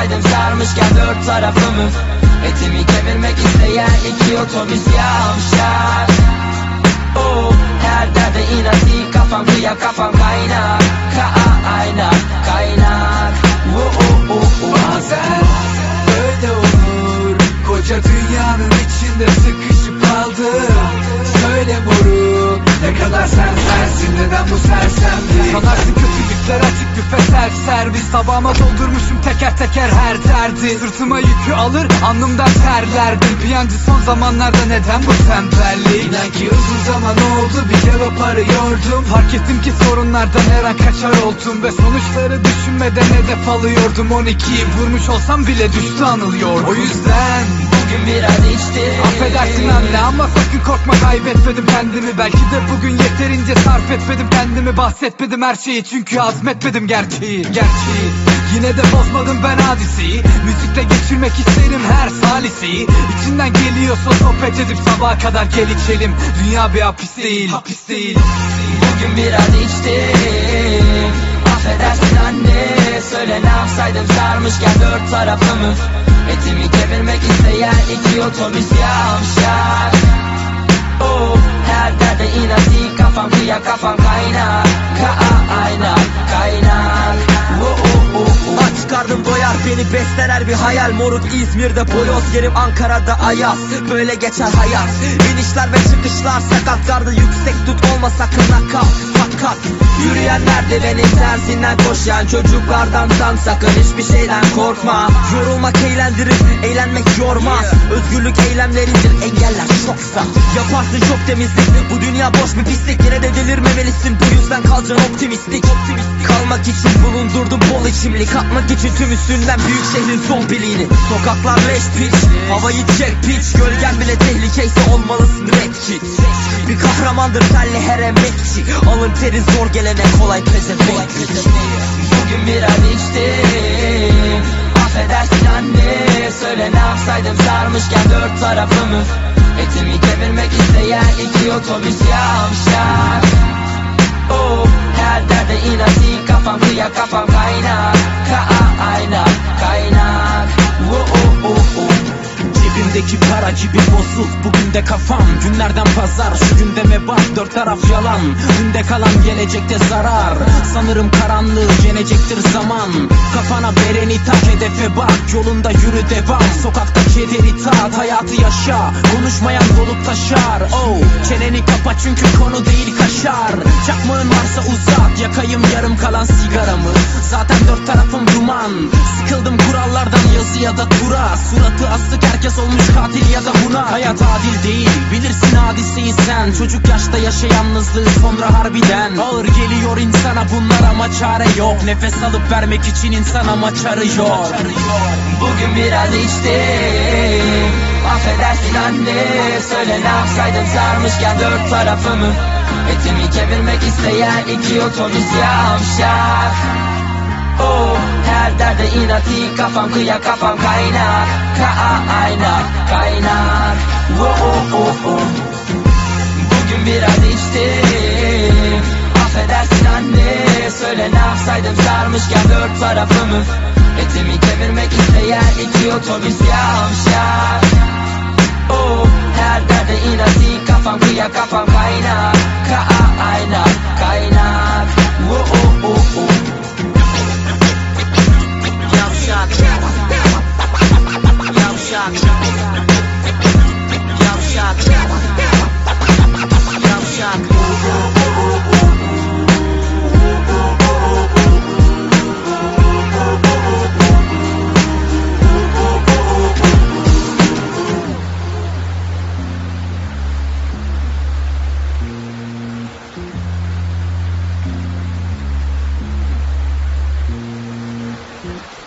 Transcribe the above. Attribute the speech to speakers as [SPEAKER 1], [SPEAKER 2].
[SPEAKER 1] yapsaydım sarmışken dört tarafımı. Etimi kemirmek isteyen iki otobüs yavşak Oh, her derde inati kafam kıya kafam kaynak Kaynak, kaynak Oh, oh, oh, oh.
[SPEAKER 2] Bazen böyle olur. Koca dünyanın içinde sıkışıp kaldım. Söyle moruk Ne kadar sen sensin neden bu sersemlik? Sanarsın kötülükler açık büfe servis. Tabağıma doldurmuşum teker teker her derdi. Sırtıma yükü alır alnımdan terlerdim. Piyancı son zamanlarda neden bu tembellik? İnan ki uzun zaman oldu bir cevap arıyordum. Fark ettim ki sorunlardan her an kaçar oldum. Ve sonuçları düşünmeden hedef alıyordum. 12'yi vurmuş olsam bile düştü anılıyordum. O yüzden
[SPEAKER 1] Bugün biraz içtim
[SPEAKER 2] Affedersin anne ama sakın korkma kaybetmedim kendimi. Belki de bugün yeterince sarf etmedim kendimi. Bahsetmedim her şeyi çünkü azmetmedim gerçeği Gerçeği. Yine de bozmadım ben hadiseyi. Müzikle geçirmek isterim her saliseyi İçinden geliyorsa sohbet edip sabaha kadar gel içelim. Dünya bir hapis değil Hapis değil.
[SPEAKER 1] Bugün biraz içtim Affedersin anne Söyle ne yapsaydım sarmışken dört tarafımı Etimi kemirmek isteyen iki otobüs yavşak Oh, her derde inati kafam kıya kafam Oh, oh, oh, oh.
[SPEAKER 3] Aç karnım doyar beni besler bir hayal. Moruk İzmir'de boyoz yerim Ankara'da ayaz. Böyle geçer hayat. İnişler ve çıkışlar sakat. Gardı yüksek tut olma sakın nakal Fakat Yürüyenler de beni tersinden koşan çocuklardan san sakın hiçbir şeyden korkma. Yorulmak eğlendirir eğlenmek yormaz Özgürlük eylemlerindir engeller çoksa Yaparsın çok temizlik bu dünya boş bir pislik. Yine de delirmemelisin bu yüzden kalacaksın optimistik. Kalmak için bulundurdum bol içimlik. Atmak için tüm üstünden büyük şehrin zombiliğini Sokaklar leş piç Havayı çek piç. Gölgen bile tehlikeyse olmalısın red kit Bir kahramandır senle her emekçi. Alın terin zor gelene kolay pezevenk.
[SPEAKER 1] Bugün biraz içtim Affedersin anne. Söyle ne yapsaydım sarmışken dört tarafımı. Etimi kemirmek isteyen iki otobüs yavşak Oh, her derde inati kafam kıya kafam
[SPEAKER 4] Cebimdeki para gibi bozuk. Bugün de kafam günlerden pazar. Şu gündeme bak dört taraf yalan. Dünde kalan gelecekte zarar. Sanırım karanlığı yenecektir zaman. Kafana bereni tak hedefe bak. Yolunda yürü devam. Sokakta kederi tat hayatı yaşa. Konuşmayan dolup taşar. Oh çeneni kapa çünkü konu değil kaşar. Çakmağın varsa uzat Yakayım yarım kalan sigaramı. Zaten dört tarafım duman yazı ya da tura Suratı asık herkes olmuş katil ya da buna. Hayat adil değil. Bilirsin hadiseyi sen. Çocuk yaşta yaşa yalnızlığı sonra harbiden. Ağır geliyor insana. Bunlar ama çare yok. Nefes alıp vermek için insan amaç arıyor
[SPEAKER 1] Bugün biraz içtim. Affedersin anne. Söyle ne yapsaydım? Sarmışken dört tarafımı. Etimi kemirmek isteyen iki otobüs yavşak inati kafam kıya kafam kaynak Kaynak, kaynak Oh, oh, oh. Bugün biraz içtim Affedersin anne. Söyle ne yapsaydım sarmışken dört tarafımı. Etimi kemirmek isteyen iki otobüs yavşak Oh, her derde inati kafam kıya kafam Kaynak, Thank you.